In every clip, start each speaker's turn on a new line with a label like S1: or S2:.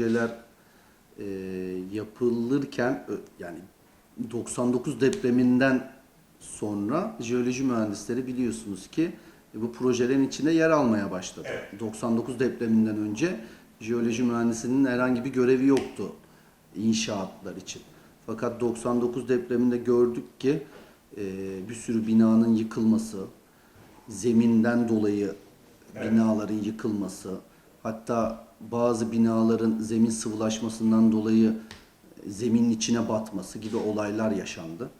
S1: projeler e, yapılırken yani 99 depreminden sonra jeoloji mühendisleri biliyorsunuz ki e, bu projelerin içinde yer almaya başladı.
S2: Evet.
S1: 99 depreminden önce jeoloji mühendisinin herhangi bir görevi yoktu inşaatlar için. Fakat 99 depreminde gördük ki e, bir sürü binanın yıkılması, zeminden dolayı
S2: Evet.
S1: binaların yıkılması, hatta bazı binaların zemin sıvılaşmasından dolayı zeminin içine batması gibi olaylar yaşandı.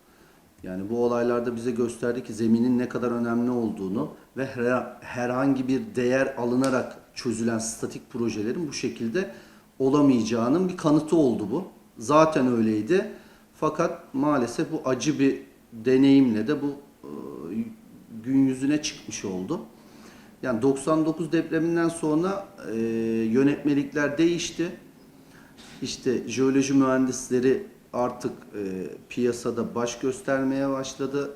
S1: Yani bu olaylarda bize gösterdi ki zeminin ne kadar önemli olduğunu ve her- herhangi bir değer alınarak çözülen statik projelerin bu şekilde olamayacağının bir kanıtı oldu bu. Zaten öyleydi. Fakat maalesef bu acı bir deneyimle de bu e, gün yüzüne çıkmış oldu. Yani 99 depreminden sonra e, yönetmelikler değişti. İşte jeoloji mühendisleri artık e, piyasada baş göstermeye başladı.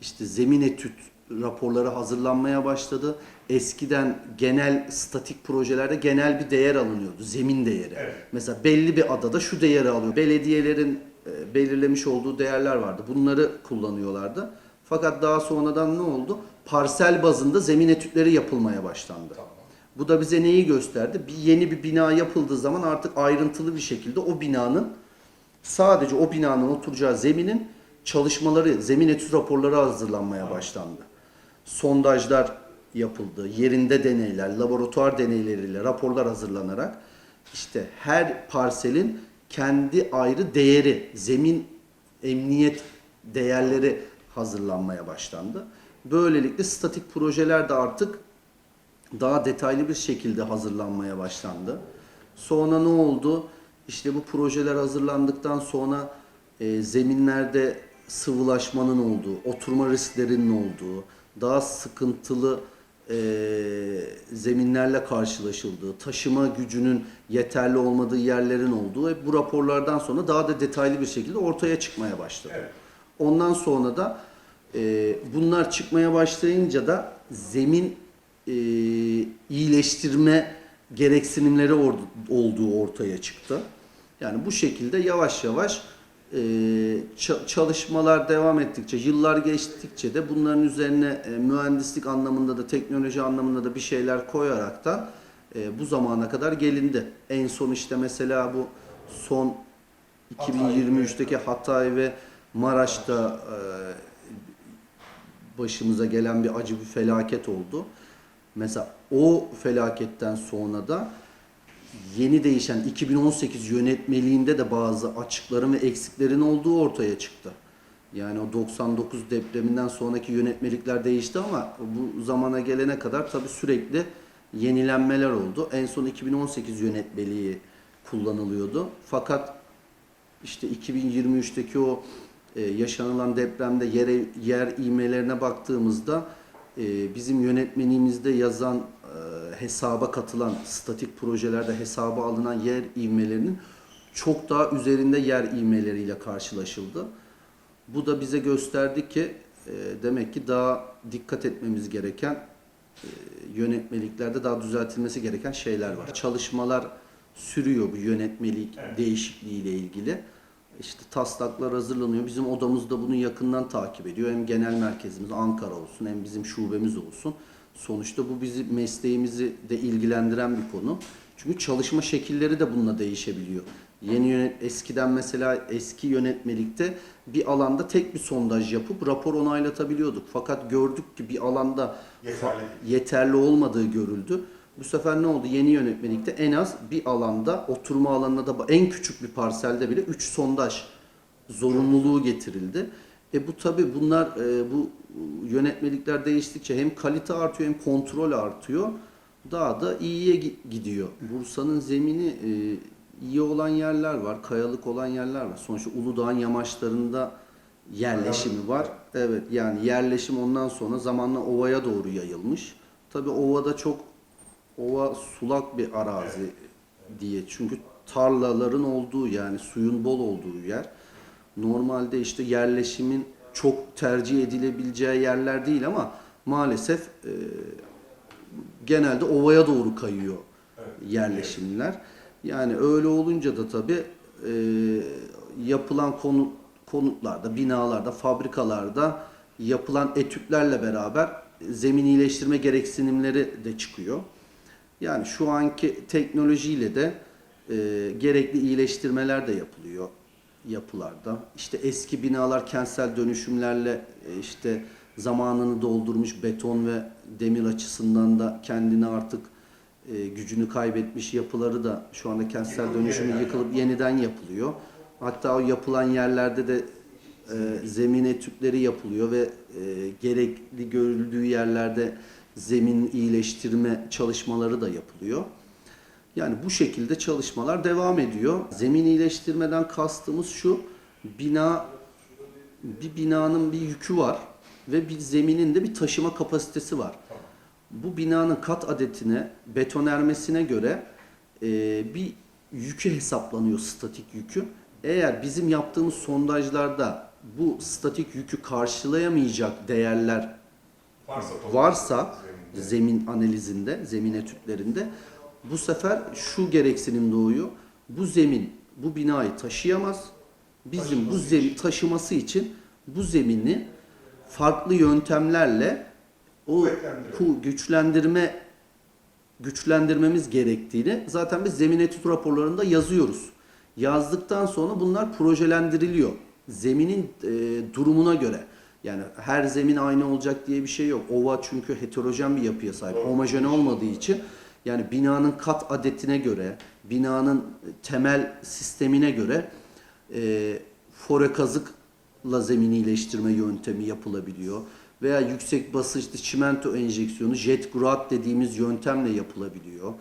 S1: İşte zemin etüt raporları hazırlanmaya başladı. Eskiden genel statik projelerde genel bir değer alınıyordu. Zemin değeri.
S2: Evet.
S1: Mesela belli bir adada şu değeri alıyor. Belediyelerin e, belirlemiş olduğu değerler vardı. Bunları kullanıyorlardı. Fakat daha sonradan ne oldu? Parsel bazında zemin etütleri yapılmaya başlandı.
S2: Tamam.
S1: Bu da bize neyi gösterdi? Bir yeni bir bina yapıldığı zaman artık ayrıntılı bir şekilde o binanın sadece o binanın oturacağı zeminin çalışmaları, zemin etüt raporları hazırlanmaya başlandı. Sondajlar yapıldı, yerinde deneyler, laboratuvar deneyleriyle raporlar hazırlanarak işte her parselin kendi ayrı değeri, zemin emniyet değerleri hazırlanmaya başlandı. Böylelikle statik projeler de artık daha detaylı bir şekilde hazırlanmaya başlandı. Sonra ne oldu? İşte bu projeler hazırlandıktan sonra e, zeminlerde sıvılaşmanın olduğu, oturma risklerinin olduğu, daha sıkıntılı e, zeminlerle karşılaşıldığı, taşıma gücünün yeterli olmadığı yerlerin olduğu ve bu raporlardan sonra daha da detaylı bir şekilde ortaya çıkmaya başladı.
S2: Evet.
S1: Ondan sonra da e, bunlar çıkmaya başlayınca da zemin e, iyileştirme gereksinimleri or- olduğu ortaya çıktı. Yani bu şekilde yavaş yavaş e, ça- çalışmalar devam ettikçe, yıllar geçtikçe de bunların üzerine e, mühendislik anlamında da teknoloji anlamında da bir şeyler koyarak da e, bu zamana kadar gelindi. En son işte mesela bu son
S2: Hatay
S1: 2023'teki Hatay ve Maraş'ta e, başımıza gelen bir acı bir felaket oldu. Mesela o felaketten sonra da yeni değişen 2018 yönetmeliğinde de bazı açıkların ve eksiklerin olduğu ortaya çıktı. Yani o 99 depreminden sonraki yönetmelikler değişti ama bu zamana gelene kadar tabii sürekli yenilenmeler oldu. En son 2018 yönetmeliği kullanılıyordu. Fakat işte 2023'teki o e, yaşanılan depremde yere, yer ivmelerine baktığımızda e, bizim yönetmenimizde yazan e, hesaba katılan statik projelerde hesaba alınan yer ivmelerinin çok daha üzerinde yer ivmeleriyle karşılaşıldı. Bu da bize gösterdi ki e, demek ki daha dikkat etmemiz gereken e, yönetmeliklerde daha düzeltilmesi gereken şeyler var. Çalışmalar sürüyor bu yönetmelik
S2: Evet.
S1: değişikliği ile ilgili. İşte taslaklar hazırlanıyor. Bizim odamız da bunu yakından takip ediyor. Hem genel merkezimiz Ankara olsun hem bizim şubemiz olsun. Sonuçta bu bizi mesleğimizi de ilgilendiren bir konu. Çünkü çalışma şekilleri de bununla değişebiliyor. Yeni yönet eskiden mesela eski yönetmelikte bir alanda tek bir sondaj yapıp rapor onaylatabiliyorduk. Fakat gördük ki bir alanda
S2: Yeterli.
S1: yeterli olmadığı görüldü. Bu sefer ne oldu? Yeni yönetmelikte en az bir alanda, oturma alanına da en küçük bir parselde bile 3 sondaj zorunluluğu getirildi. E bu tabi bunlar e, bu yönetmelikler değiştikçe hem kalite artıyor hem kontrol artıyor. Daha da iyiye gi- gidiyor. Bursa'nın zemini e, iyi olan yerler var, kayalık olan yerler var. Sonuçta Uludağ'ın yamaçlarında yerleşimi var. Evet yani yerleşim ondan sonra zamanla ovaya doğru yayılmış. Tabi ovada çok ova sulak bir arazi diye. Çünkü tarlaların olduğu yani suyun bol olduğu yer. Normalde işte yerleşimin çok tercih edilebileceği yerler değil ama maalesef e, genelde ovaya doğru kayıyor
S2: Evet.
S1: yerleşimler. Yani öyle olunca da tabii e, yapılan konu, konutlarda, binalarda, fabrikalarda yapılan etütlerle beraber zemin iyileştirme gereksinimleri de çıkıyor. Yani şu anki teknolojiyle de e, gerekli iyileştirmeler de yapılıyor yapılarda. İşte eski binalar kentsel dönüşümlerle e, işte zamanını doldurmuş beton ve demir açısından da kendini artık e, gücünü kaybetmiş yapıları da şu anda kentsel dönüşümü yıkılıp yeniden yapılıyor. Hatta o yapılan yerlerde de e, zemin etütleri yapılıyor ve e, gerekli görüldüğü yerlerde zemin iyileştirme çalışmaları da yapılıyor. Yani bu şekilde çalışmalar devam ediyor. Zemin iyileştirmeden kastımız şu, bina bir binanın bir yükü var ve bir zeminin de bir taşıma kapasitesi var. Bu binanın kat adetine, betonermesine göre e, bir yükü hesaplanıyor, statik yükü. Eğer bizim yaptığımız sondajlarda bu statik yükü karşılayamayacak değerler
S2: Varsa,
S1: varsa. Zemin analizinde, zemin etütlerinde bu sefer şu gereksinim doğuyor. Bu zemin bu binayı taşıyamaz. Bizim bu
S2: Taşıması
S1: zemin taşıması için bu zemini farklı yöntemlerle o güçlendirme güçlendirmemiz gerektiğini zaten biz zemin etüt raporlarında yazıyoruz. Yazdıktan sonra bunlar projelendiriliyor. Zeminin e, durumuna göre. Yani her zemin aynı olacak diye bir şey yok. Ova çünkü heterojen bir yapıya sahip. Homojen olmadığı için yani binanın kat adetine göre, binanın temel sistemine göre e, fore kazıkla zemin iyileştirme yöntemi yapılabiliyor. Veya yüksek basınçlı çimento enjeksiyonu jet grout dediğimiz yöntemle yapılabiliyor.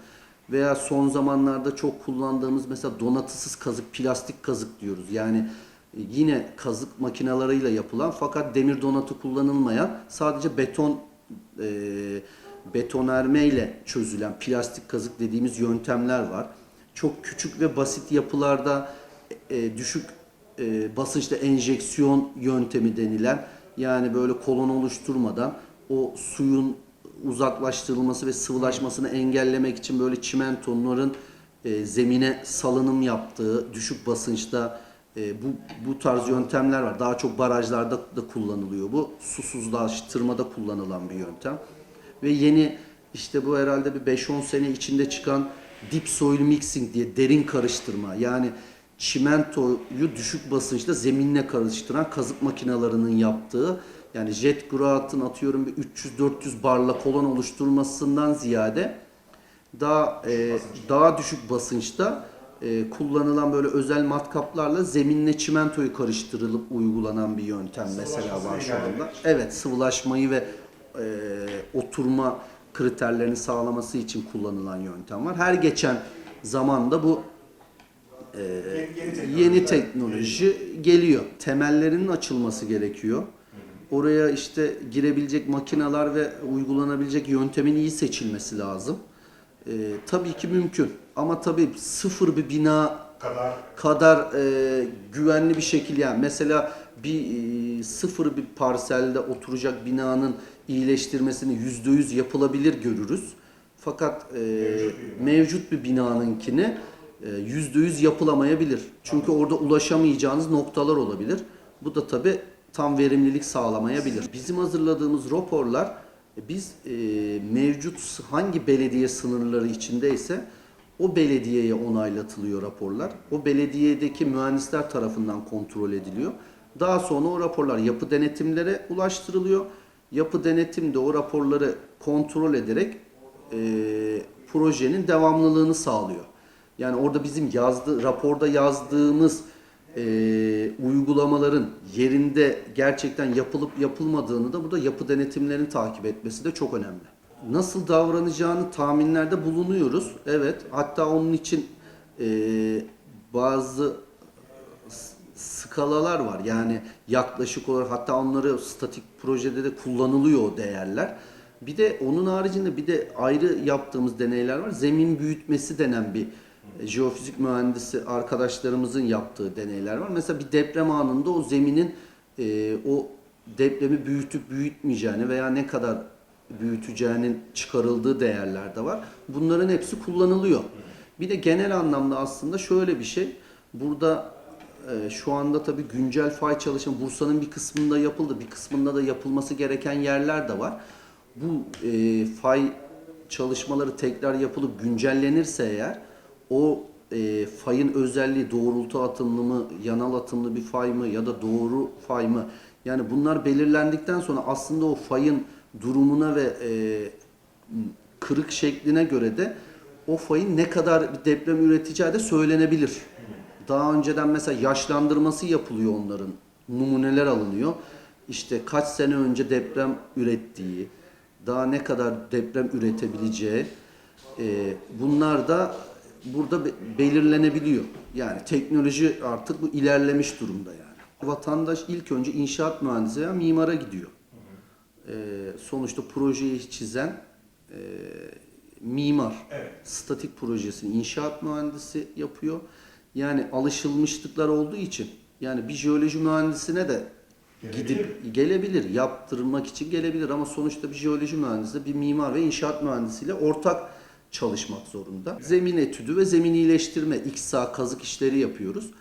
S1: Veya son zamanlarda çok kullandığımız mesela donatısız kazık, plastik kazık diyoruz. Yani yine kazık makinalarıyla yapılan fakat demir donatı kullanılmayan sadece beton e, betonerme ile çözülen plastik kazık dediğimiz yöntemler var. Çok küçük ve basit yapılarda e, düşük e, basınçta enjeksiyon yöntemi denilen yani böyle kolon oluşturmadan o suyun uzaklaştırılması ve sıvılaşmasını engellemek için böyle çimentoların e, zemine salınım yaptığı düşük basınçta e, bu bu tarz yöntemler var. Daha çok barajlarda da kullanılıyor bu. Susuzlaştırmada kullanılan bir yöntem. Ve yeni işte bu herhalde bir 5-10 sene içinde çıkan deep soil mixing diye derin karıştırma. Yani çimentoyu düşük basınçta zeminle karıştıran kazık makinelerinin yaptığı yani jet grout'un atıyorum bir 300-400 barla kolon oluşturmasından ziyade daha e, daha düşük basınçta e, kullanılan böyle özel matkaplarla zeminle çimentoyu karıştırılıp uygulanan bir yöntem mesela var şu anda. Evet, sıvılaşmayı ve e, oturma kriterlerini sağlaması için kullanılan yöntem var. Her geçen zamanda bu e,
S2: Yeni-
S1: teknoloji geliyor. Temellerinin açılması gerekiyor. Oraya işte girebilecek makineler ve uygulanabilecek yöntemin iyi seçilmesi lazım. E, tabii ki mümkün ama tabii sıfır bir bina
S2: kadar
S1: kadar e, güvenli bir şekilde yani mesela bir e, sıfır bir parselde oturacak binanın iyileştirmesini yüzde yüz yapılabilir görürüz. Fakat e,
S2: Mevcut bir
S1: mevcut bir binanınkini e, yüzde yüz yapılamayabilir. Çünkü orada ulaşamayacağınız noktalar olabilir. Bu da tabi tam verimlilik sağlamayabilir. Bizim hazırladığımız raporlar biz e, mevcut hangi belediye sınırları içindeyse o belediyeye onaylatılıyor raporlar. O belediyedeki mühendisler tarafından kontrol ediliyor. Daha sonra o raporlar yapı denetimlere ulaştırılıyor. Yapı denetim de o raporları kontrol ederek e, projenin devamlılığını sağlıyor. Yani orada bizim yazdı, raporda yazdığımız e, uygulamaların yerinde gerçekten yapılıp yapılmadığını da burada yapı denetimlerin takip etmesi de çok önemli. Nasıl davranacağını tahminlerde bulunuyoruz. Evet, hatta onun için e, bazı skalalar var. Yani yaklaşık olarak hatta onları statik projede de kullanılıyor değerler. Bir de onun haricinde bir de ayrı yaptığımız deneyler var. Zemin büyütmesi denen bir jeofizik mühendisi arkadaşlarımızın yaptığı deneyler var. Mesela bir deprem anında o zeminin e, o depremi büyütüp büyütmeyeceğini veya ne kadar büyüteceğinin çıkarıldığı değerler de var. Bunların hepsi kullanılıyor. Bir de genel anlamda aslında şöyle bir şey. Burada e, şu anda tabii güncel fay çalışma Bursa'nın bir kısmında yapıldı. Bir kısmında da yapılması gereken yerler de var. Bu e, fay çalışmaları tekrar yapılıp güncellenirse eğer o e, fayın özelliği doğrultu atımlı mı, yanal atımlı bir fay mı ya da doğru fay mı? Yani bunlar belirlendikten sonra aslında o fayın durumuna ve e, kırık şekline göre de o fayın ne kadar bir deprem üreteceği de söylenebilir. Daha önceden mesela yaşlandırması yapılıyor onların. Numuneler alınıyor. İşte kaç sene önce deprem ürettiği, daha ne kadar deprem üretebileceği e, bunlar da burada be- belirlenebiliyor. Yani teknoloji artık bu ilerlemiş durumda yani. Vatandaş ilk önce inşaat mühendisi veya mimara gidiyor. E, sonuçta projeyi çizen e, mimar
S2: Evet.
S1: statik projesini inşaat mühendisi yapıyor. Yani alışılmışlıklar olduğu için yani bir jeoloji mühendisine de gidip gelebilir, yaptırmak için gelebilir ama sonuçta bir jeoloji mühendisi bir mimar ve inşaat mühendisiyle ortak çalışmak zorunda. Zemin etüdü ve zemin iyileştirme, İKSA kazık işleri yapıyoruz.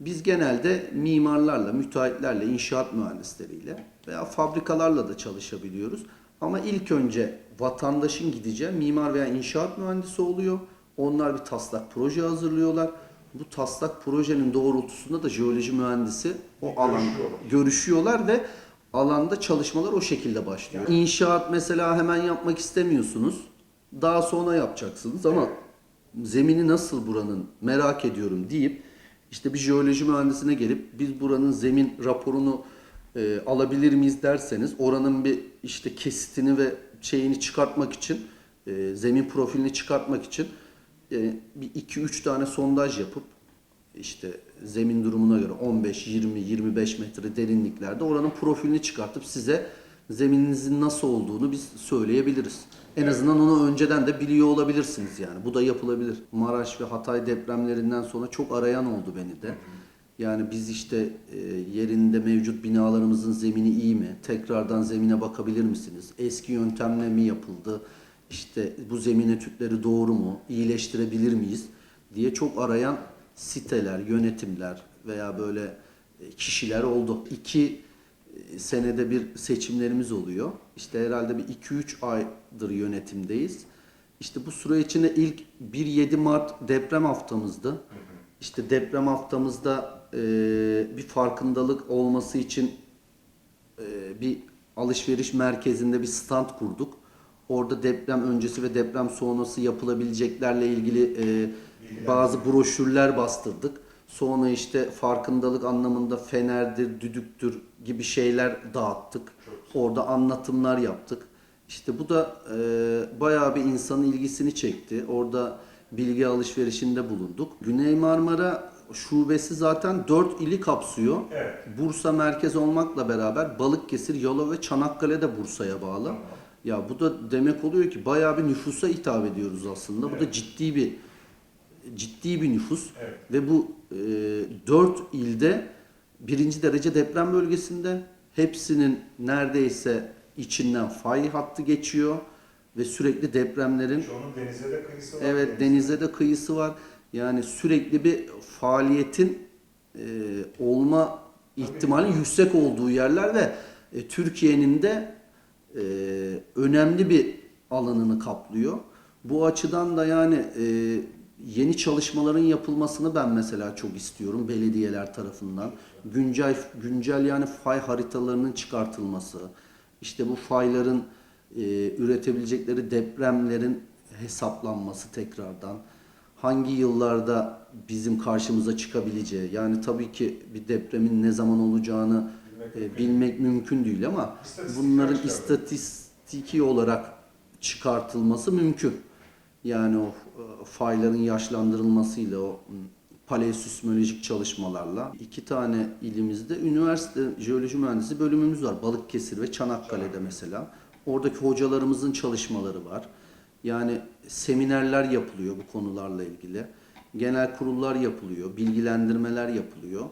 S1: Biz genelde mimarlarla, müteahhitlerle, inşaat mühendisleriyle veya fabrikalarla da çalışabiliyoruz. Ama ilk önce vatandaşın gideceği mimar veya inşaat mühendisi oluyor. Onlar bir taslak proje hazırlıyorlar. Bu taslak projenin doğrultusunda da jeoloji mühendisi o alan
S2: Görüşüyorlar.
S1: görüşüyorlar ve alanda çalışmalar o şekilde başlıyor. İnşaat mesela hemen yapmak istemiyorsunuz. Daha sonra yapacaksınız ama zemini nasıl buranın merak ediyorum deyip işte bir jeoloji mühendisine gelip biz buranın zemin raporunu e, alabilir miyiz? derseniz oranın bir işte kesitini ve şeyini çıkartmak için e, zemin profilini çıkartmak için e, bir iki üç tane sondaj yapıp işte zemin durumuna göre 15, 20, 25 metre derinliklerde oranın profilini çıkartıp size zemininizin nasıl olduğunu biz söyleyebiliriz. En azından onu önceden de biliyor olabilirsiniz yani. Bu da yapılabilir. Maraş ve Hatay depremlerinden sonra çok arayan oldu beni de. Yani biz işte e, yerinde mevcut binalarımızın zemini iyi mi? Tekrardan zemine bakabilir misiniz? Eski yöntemle mi yapıldı? İşte bu zemin etütleri doğru mu? İyileştirebilir miyiz? diye çok arayan siteler, yönetimler veya böyle e, kişiler oldu. İki senede bir seçimlerimiz oluyor. İşte herhalde bir 2-3 aydır yönetimdeyiz. İşte bu süre içinde ilk 1-7 Mart deprem haftamızdı. İşte deprem haftamızda e, bir farkındalık olması için e, bir alışveriş merkezinde bir stand kurduk. Orada deprem öncesi ve deprem sonrası yapılabileceklerle ilgili e, bazı broşürler bastırdık. Sonra işte farkındalık anlamında fenerdir, düdüktür gibi şeyler dağıttık. Orada anlatımlar yaptık. İşte bu da e, bayağı bir insanın ilgisini çekti. Orada bilgi alışverişinde bulunduk. Güney Marmara şubesi zaten 4 ili kapsıyor.
S2: Evet.
S1: Bursa merkez olmakla beraber Balıkesir, Yalova ve Çanakkale de Bursa'ya bağlı. Ya bu da demek oluyor ki bayağı bir nüfusa hitap ediyoruz aslında. Bu da
S2: Evet.
S1: ciddi bir ciddi bir nüfus
S2: Evet.
S1: ve bu e, dört ilde birinci derece deprem bölgesinde hepsinin neredeyse içinden fay hattı geçiyor ve sürekli depremlerin
S2: Çoğunun denize de kıyısı var.
S1: Evet denize de kıyısı var. Yani sürekli bir faaliyetin e, olma ihtimali yüksek olduğu yerler ve e, Türkiye'nin de e, önemli bir alanını kaplıyor. Bu açıdan da yani e, yeni çalışmaların yapılmasını ben mesela çok istiyorum belediyeler tarafından. Güncel güncel yani fay haritalarının çıkartılması, işte bu fayların e, üretebilecekleri depremlerin hesaplanması tekrardan hangi yıllarda bizim karşımıza çıkabileceği yani tabii ki bir depremin ne zaman olacağını e, bilmek mümkün değil ama
S2: İstatistik
S1: bunların istatistiki olarak çıkartılması mümkün. Yani o fayların yaşlandırılmasıyla o m, paleosismolojik çalışmalarla iki tane ilimizde üniversite jeoloji mühendisi bölümümüz var. Balıkesir ve Çanakkale'de mesela. Oradaki hocalarımızın çalışmaları var. Yani seminerler yapılıyor bu konularla ilgili. Genel kurullar yapılıyor, bilgilendirmeler yapılıyor.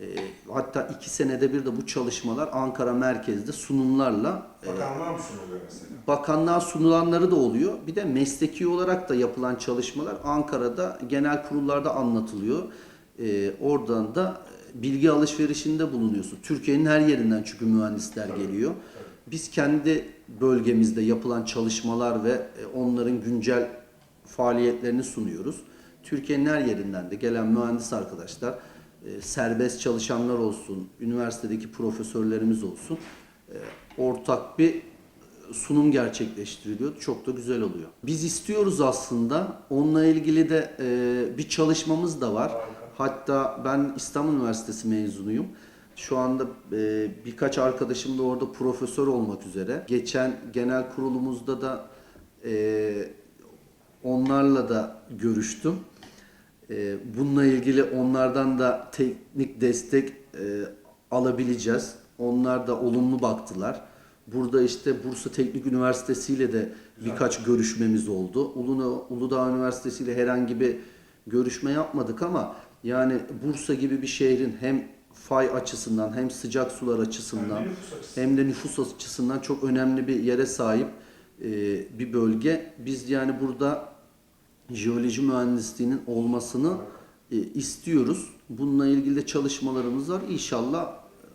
S1: E, hatta iki senede bir de bu çalışmalar Ankara merkezde sunumlarla e,
S2: Bakanlığa mı sunuluyor mesela?
S1: bakanlığa sunulanları da oluyor. Bir de mesleki olarak da yapılan çalışmalar Ankara'da genel kurullarda anlatılıyor. Ee, oradan da bilgi alışverişinde bulunuyorsun. Türkiye'nin her yerinden çünkü mühendisler
S2: Tabii,
S1: geliyor. Biz kendi bölgemizde yapılan çalışmalar ve e, onların güncel faaliyetlerini sunuyoruz. Türkiye'nin her yerinden de gelen mühendis arkadaşlar, e, serbest çalışanlar olsun, üniversitedeki profesörlerimiz olsun, e, ortak bir sunum gerçekleştiriliyor. Çok da güzel oluyor. Biz istiyoruz aslında. Onunla ilgili de e, bir çalışmamız da var. Hatta ben İstanbul Üniversitesi mezunuyum. Şu anda birkaç arkadaşım da orada profesör olmak üzere. Geçen genel kurulumuzda da onlarla da görüştüm. E, bununla ilgili onlardan da teknik destek e, alabileceğiz. Onlar da olumlu baktılar. Burada işte Bursa Teknik Üniversitesi ile de birkaç görüşmemiz oldu. Uludağ, Uludağ Üniversitesi ile herhangi bir görüşme yapmadık ama yani Bursa gibi bir şehrin hem fay açısından hem sıcak sular açısından. hem de nüfus açısından çok önemli bir yere sahip e, bir bölge. Biz yani burada jeoloji mühendisliğinin olmasını e, istiyoruz. Bununla ilgili de çalışmalarımız var. İnşallah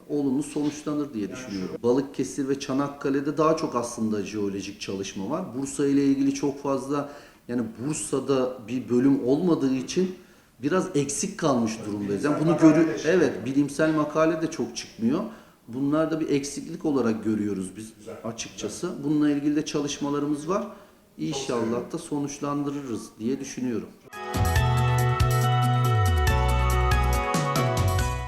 S1: e, olumlu sonuçlanır diye düşünüyorum. Balıkesir ve Çanakkale'de daha çok aslında jeolojik çalışma var. Bursa ile ilgili çok fazla yani Bursa'da bir bölüm olmadığı için biraz eksik kalmış durumdayız. Yani bunu görü evet bilimsel makale de çok çıkmıyor. Bunlar da bir eksiklik olarak görüyoruz biz açıkçası. Bununla ilgili de çalışmalarımız var. İnşallah da sonuçlandırırız diye düşünüyorum.